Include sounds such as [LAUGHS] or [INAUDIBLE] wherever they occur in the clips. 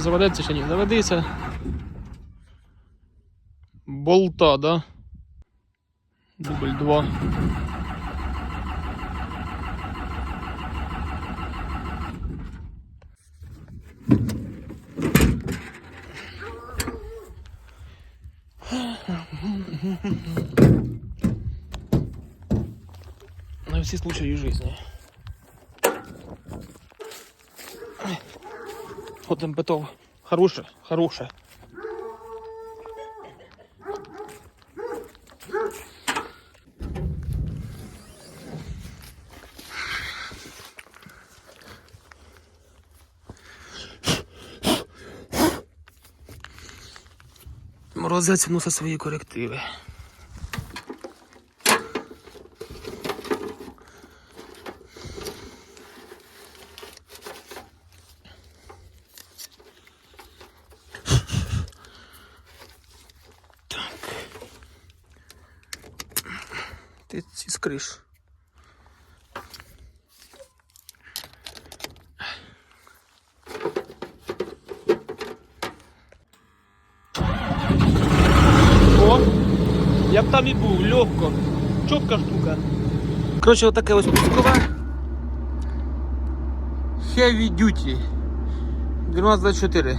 не заведеться чи ні? Заведеться. Болта, да? Дубль 2. На все случаи жизни. Вот там потом. Хорошее, хорошее. Морозець вносить свої корективи. Ти ці скриш. О, я б і легко. Чітка штука. Коротше, отаке ось пускове. Heavy Duty. 1224.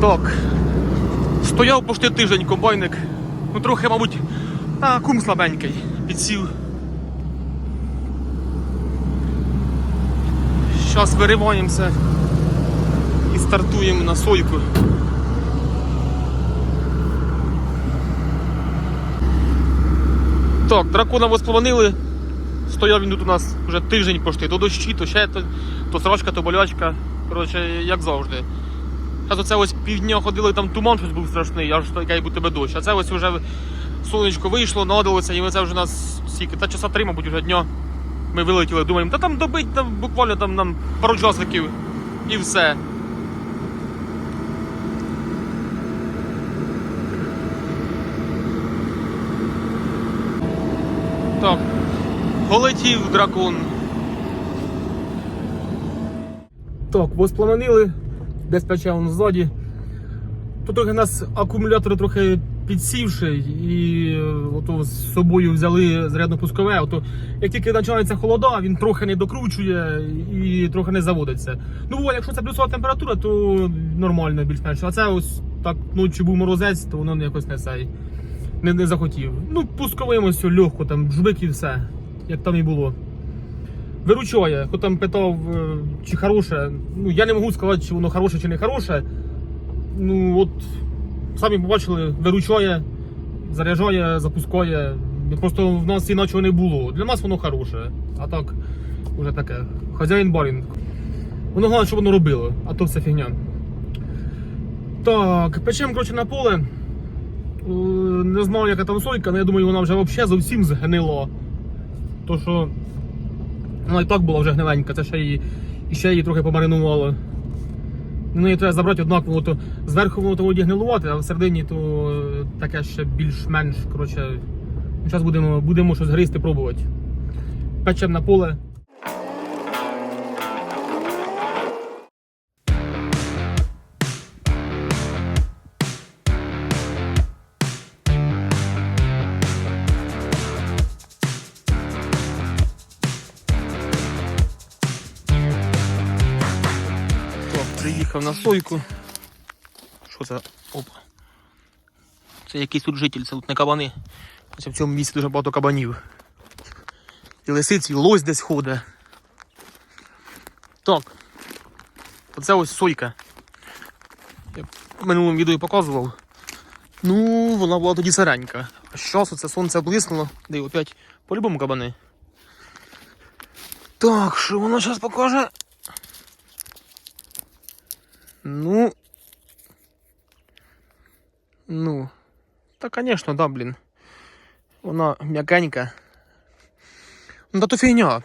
Так. Стояв почти тиждень комбайник. Ну трохи, мабуть, та кум слабенький. Підсів. Зараз вириваємося стартуємо на сойку. Так, дракона восполонили. Стояв він тут у нас вже тиждень пошти. То дощі, то ще то, то срочка, то болячка. Коротше, як завжди. Зараз оце ось півдня ходили, там туман щось був страшний, аж таке буде тебе дощ. А це ось вже сонечко вийшло, надалося, і це вже нас стільки, та часа три, мабуть, вже дня. Ми вилетіли, думаємо, та там добить там, буквально там нам пару часиків і все. Так, полетів дракон. Так, воспланили, десь пече ззаді. Тут у нас акумулятор трохи підсівший і е, ото з собою взяли зарядно пускове. Ото, як тільки починається холода, він трохи не докручує і трохи не заводиться. Ну, буває, якщо це плюсова температура, то нормально більш-менш. А це ось так ночі був морозець, то воно якось не цей. Не, не захотів. Ну, пусковим ось легко, там жбик і все, як там і було. Виручає, хто там питав, е, чи хороше. Ну, я не можу сказати, чи воно хороше чи не хороше. Ну от самі побачили, виручає, заряджає, запускає. Просто в нас іначого не було. Для нас воно хороше. А так, вже таке. Хазяїн барін. Воно головне, щоб воно робило, а то все фігня. Так, печемо коротше, на поле. Е, Не знаю, яка там сойка, але я думаю, вона вже взагалі зовсім згнила. То що вона і так була вже гниленька, це ще її, і ще її трохи помаринувало. Ну, її треба забрати однаково, то зверху воно то гнилувати, а всередині то е, таке ще більш-менш. Коротше, зараз будемо, будемо щось гризти, пробувати. Печемо на поле. На. Що це? Опа. Це якийсь тут житель, це тут не кабани. Ось в цьому місці дуже багато кабанів. І лисиці, і лось десь ходить. Так. Оце ось сойка. Я в минулому відео показував. Ну, вона була тоді сиренька. А зараз оце сонце блиснуло. Де опять по-любому кабани. Так, що воно зараз покаже? Ну. Ну. Та, конечно, да, блін. Вона м'якенька. Ну, та то фігня.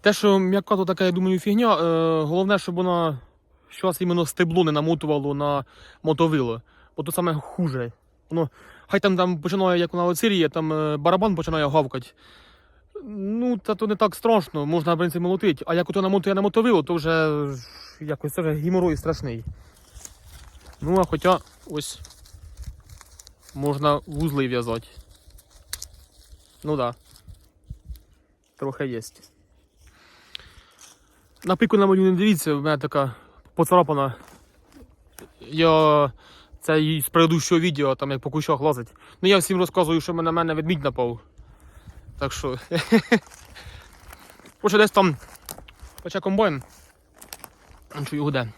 Те, що м'яка, то така, я думаю, фігня. Е, головне, щоб вона щось іменно стебло не намотувало на мотовило. Бо то саме хуже. Воно, хай там, там починає, як вона оциріє, там е, барабан починає гавкати. Ну, та то не так страшно, можна, в принципі, молотити. А як ото намотує на мотовило, то вже якось це вже геморой страшний. Ну, а хоча ось можна вузли в'язати. Ну так. Да. Трохи є. На пику на мою не дивіться, в мене така поцарапана. Я це з предыдущого відео, там як по кущах лазить. Ну я всім розказую, що на мене ведмідь напав. Так що. [LAUGHS] Хоче десь там поче комбайн. Чую гуде.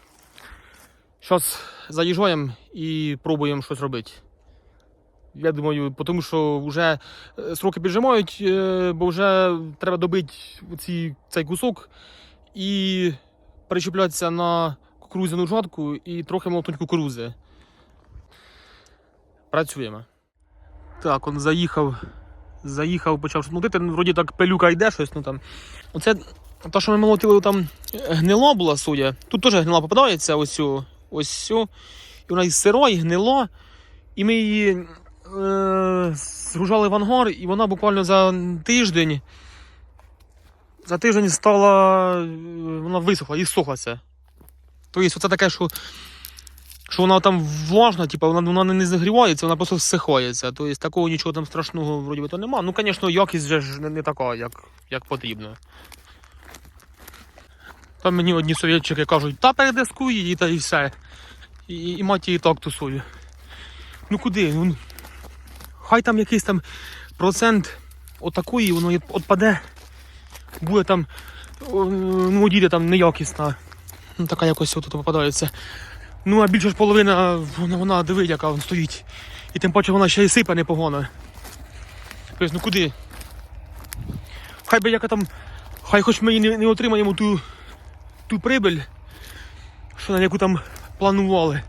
Зараз заїжджаємо і пробуємо щось робити. Я думаю, тому що вже е, сроки піджимають, е, бо вже треба добити ці, цей кусок і перечіплятися на кукурудзяну жатку і трохи молотуть кукурузи. Працюємо. Так, он заїхав. Заїхав, почав щось. Ну, вроді так пилюка йде щось. Ну, там. Оце те, що ми молотили, там гнила була соя. Тут теж гнила попадається, ось цю, ось цю. І вона із сирої, гнила. І ми її е, згружали в ангар, і вона буквально за тиждень. За тиждень стала. е, Вона висохла і сохлася. Тобто, це таке, що, що вона там влажна, типу, вона, вона не загрівається, вона просто всихається. Тобто такого нічого там страшного вроді би то нема. Ну, звісно, якість вже ж не, не така, як, як потрібно. Там мені одні совєтчики кажуть, та передискуй її та і все. І, і мать її так тусує. Ну куди? Ну, хай там якийсь там процент отакої, воно і отпаде. Буде там, ну, одійде там неякісна. Ну, така якось отут попадається. Ну, а більше ж половина, вона, вона диви, яка вона стоїть. І тим паче вона ще й сипе непогано. Тобто, ну куди? Хай би яка там. Хай хоч ми і не, не отримаємо ту, ту прибиль, що на яку там планували.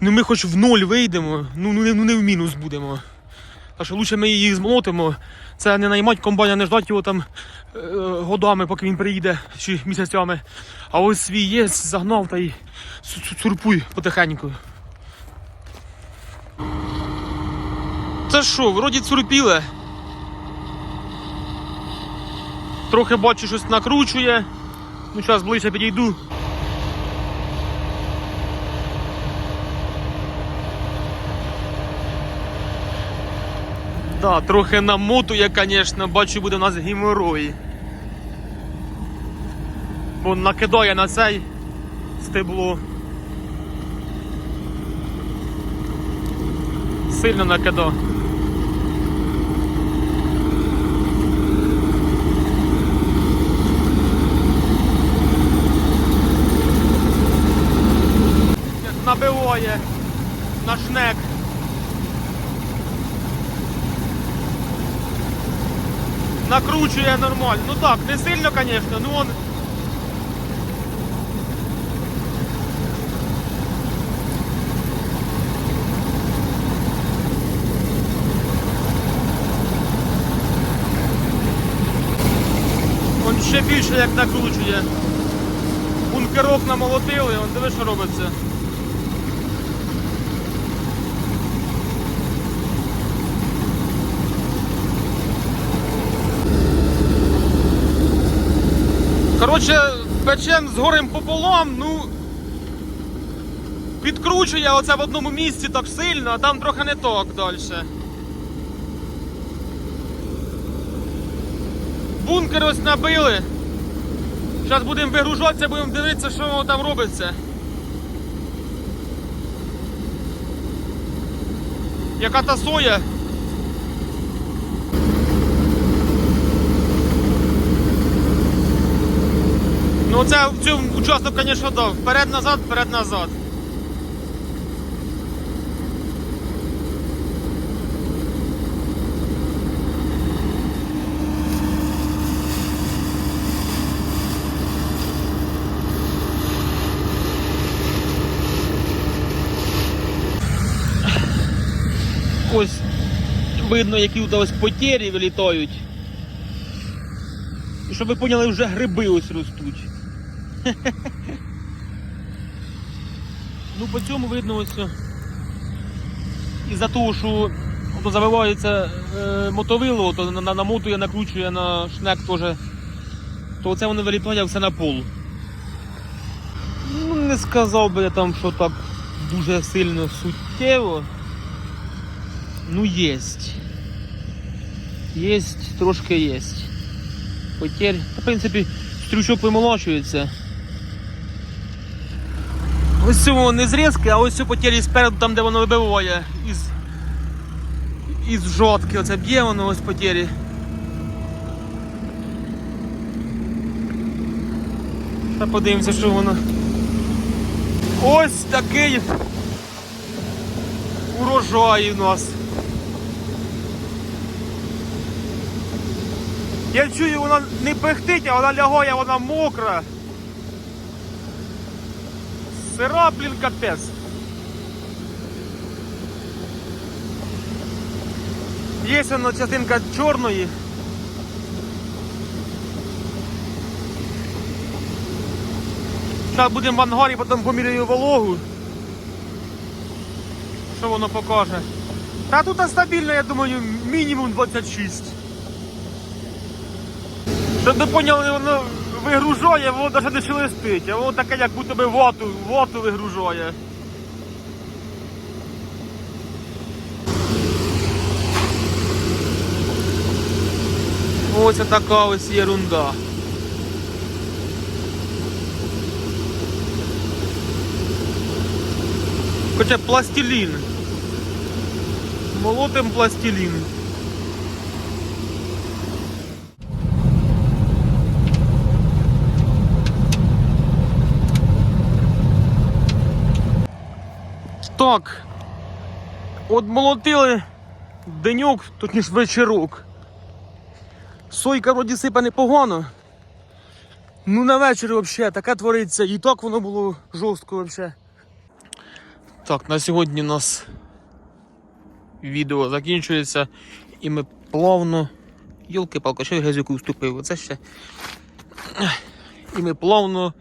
Ну ми хоч в ноль вийдемо, ну, ну, ну не в мінус будемо. Так що лучше ми її змолотимо. Це не наймать комбайна, не ждать його там годами, поки він приїде, чи місяцями. А ось свій є, загнав та й цу- цу- цурпуй потихеньку. Це що, вроді цурпіле. Трохи бачу, щось накручує. Ну, зараз ближче підійду. Да, трохи намутує, звісно, бачу, буде у нас геморрой. Бо накидає на цей стебло. Сильно накидав. Набиває на шнек. Накручує нормально. Ну так, не сильно, звісно, ну он. Он ще більше як накручує. Бункерок намолотили, он диви, що робиться. Коротше, печем з горем пополам, ну. Підкручує оце в одному місці так сильно, а там трохи не так далі. Бункер ось набили. Зараз будемо вигружатися, будемо дивитися, що воно там робиться. Яка та соя? Ну це в цьому участок, звісно, дав. Вперед-назад, вперед-назад. Ось видно, які ось потері вилітають. І щоб ви поняли, вже гриби ось ростуть. [LAUGHS] Ну по цьому видно ось. о. із-за того, що то завивається е, мотовило, то на- намотує, накручує на шнек теж, то це воно вилітає все на пол. Ну, не сказав би я там, що так дуже сильно суттєво. Ну, єсть. Єсть, трошки єсть. Потерь. В принципі, стрючок вимолочується. Ось цього не зрізки, а ось цю потері спереду, там де воно вибиває із, із жодки. Оце б'є воно ось потері. Та подивимося, що воно. Ось такий урожай у нас. Я чую, вона не пихтить, а вона лягає, вона мокра. Сира, блін, капець. Є вона частинка чорної. Зараз будемо в ангарі, потім поміряю вологу. Що воно покаже? Та тут стабільно, я думаю, мінімум 26. Щоб ви поняли, воно вигружає, воно навіть не шелестить, а воно таке, як будто би вату, вату вигружає. Ось така ось ерунда. Хоча пластилін. Молотим пластилін. Так. От молотили деньок, тут ніж вечірок. Сойка вроді сипе непогано. Ну на вечір взагалі таке твориться. І так воно було жорстко взагалі. Так, на сьогодні у нас відео закінчується і ми плавно. Йолки-палка, що я грязюку вступив? Оце ще. І ми плавно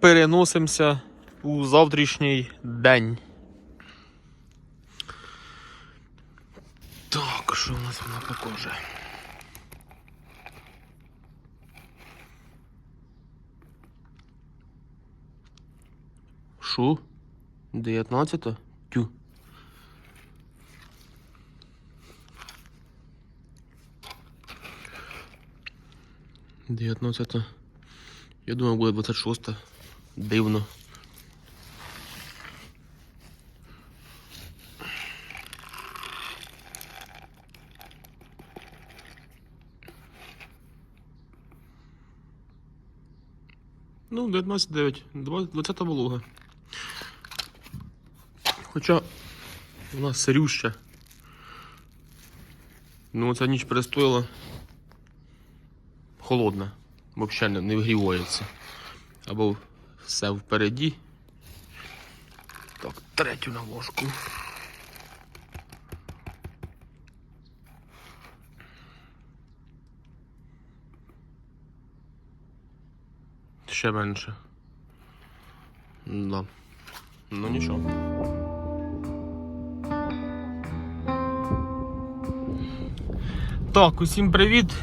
переносимося у завтрашній день. Так, що у нас вона покаже? Що? 19? Тю. Дев'ятнадцята. Я думав, буде 26. Дивно. Ну, 19,9. 20 волога. Хоча вона сирюща. Ну, ця ніч перестояла холодна. Взагалі не, не вигрівається. Або все впереді. Так, третю на ложку. Ще менше. Да. Ну нічого. Так, усім привіт.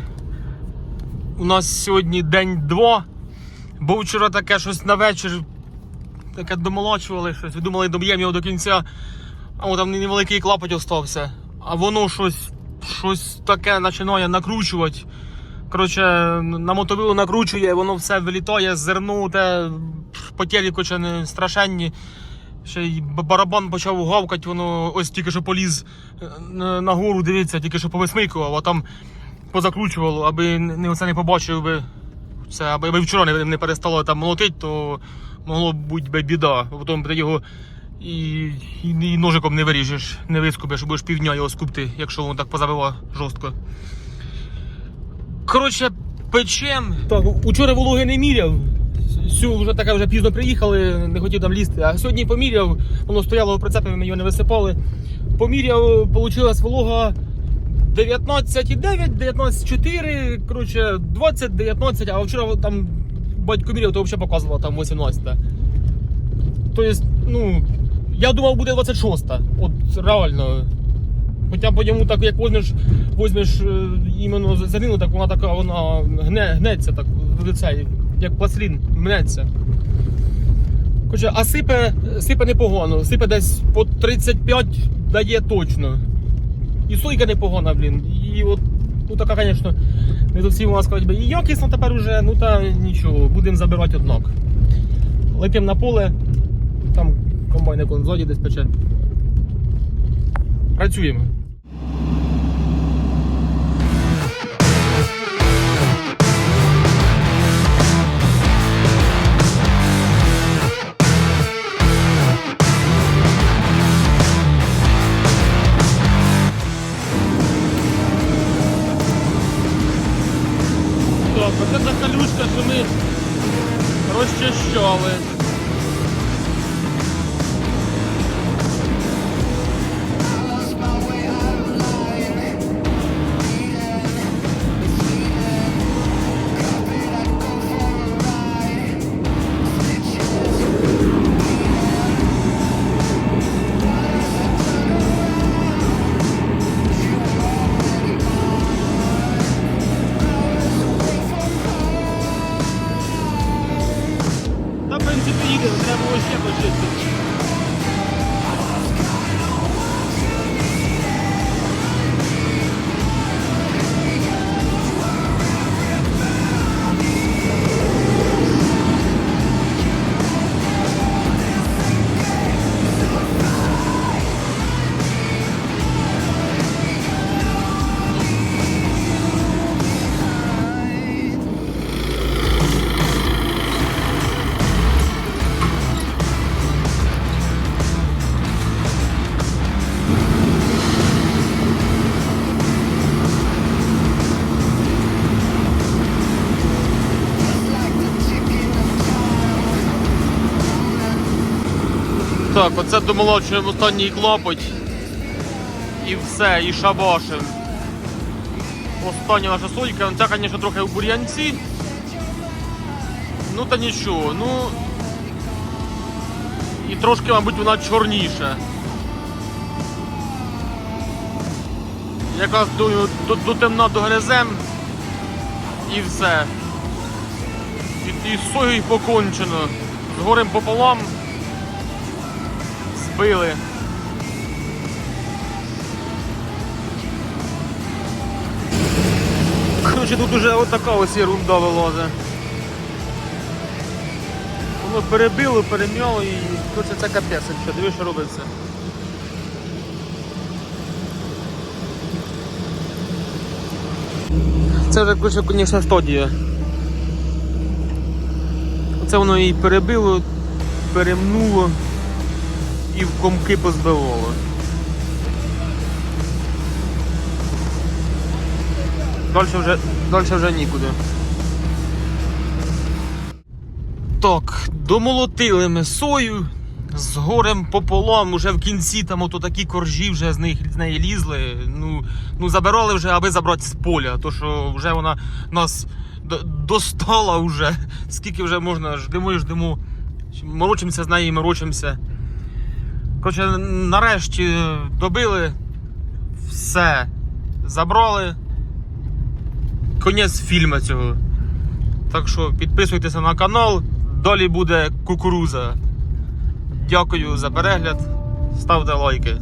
У нас сьогодні день 2. Бо вчора таке щось на вечір. Таке домолочували щось. Думали, доб'ємо його до кінця. А там невеликий клапоть остався. А воно щось щось таке починає накручувати. Коротше, на мотовилу накручує, воно все вилітає, зерно, те коротше, не страшенні. Ще й барабан почав гавкати, воно ось тільки що поліз е, на- нагору, дивіться, тільки що повисмикував, а там позакручувало, аби не, оце не побачив би. Це, аби, вчора не, не перестало там молотити, то могло б бути би біда. Потім ти його і, і, і ножиком не виріжеш, не вискубиш, будеш півдня його скупти, якщо воно так позабиває жорстко. Коротше, печем. Так, учора вологи не міряв. Сю вже таке вже пізно приїхали, не хотів там лізти. А сьогодні поміряв, воно стояло в прицепі, ми його не висипали. Поміряв, вийшла волога 19,9, 19,4, коротше, 20, 19, а вчора там батько міряв, то взагалі показувало там 18. Тобто, ну, Я думав, буде 26-та. От реально. Хоча по ньому так, як возьмеш, возьмеш е, іменно зернину, так вона така, вона гне, гнеться так, в цей, як пластилін, мнеться. Хоча, а сипе, сипе непогано, сипе десь по 35 дає точно. І сойка непогана, блін. І от, ну така, звісно, не зовсім вона би. І якісно тепер уже, ну та нічого, будемо забирати однак. Летимо на поле, там комбайн як он ззаді десь пече. Працюємо. Так, оце та калюшка, що ми розчищали. Оце домолочуємо останній клопоть. І все, і шабашим. Остання наша сойка, ця, звісно, трохи в бур'янці. Ну та нічого, ну. І трошки, мабуть, вона чорніша. Якраз думаю, до, до темна догризем і все. І, і з соєю покончено. З горем пополам збили. Коротше, тут уже отака ось ерунда вилазить. Воно перебило, перем'яло і коротше, це капець, що диви, що робиться. Це вже, звісно, стадія. Оце воно і перебило, перемнуло і в комки позбивало. Далі вже, далі вже нікуди. Так, домолотили ми сою з горем пополам, уже в кінці там ото такі коржі вже з, них, з неї лізли. Ну, ну забирали вже, аби забрати з поля, то що вже вона нас достала вже. Скільки вже можна, ждемо і ждемо. Морочимося з нею, морочимося. Коротше, нарешті добили все. Забрали. Конець фільму цього. Так що підписуйтеся на канал, далі буде кукуруза. Дякую за перегляд. Ставте лайки.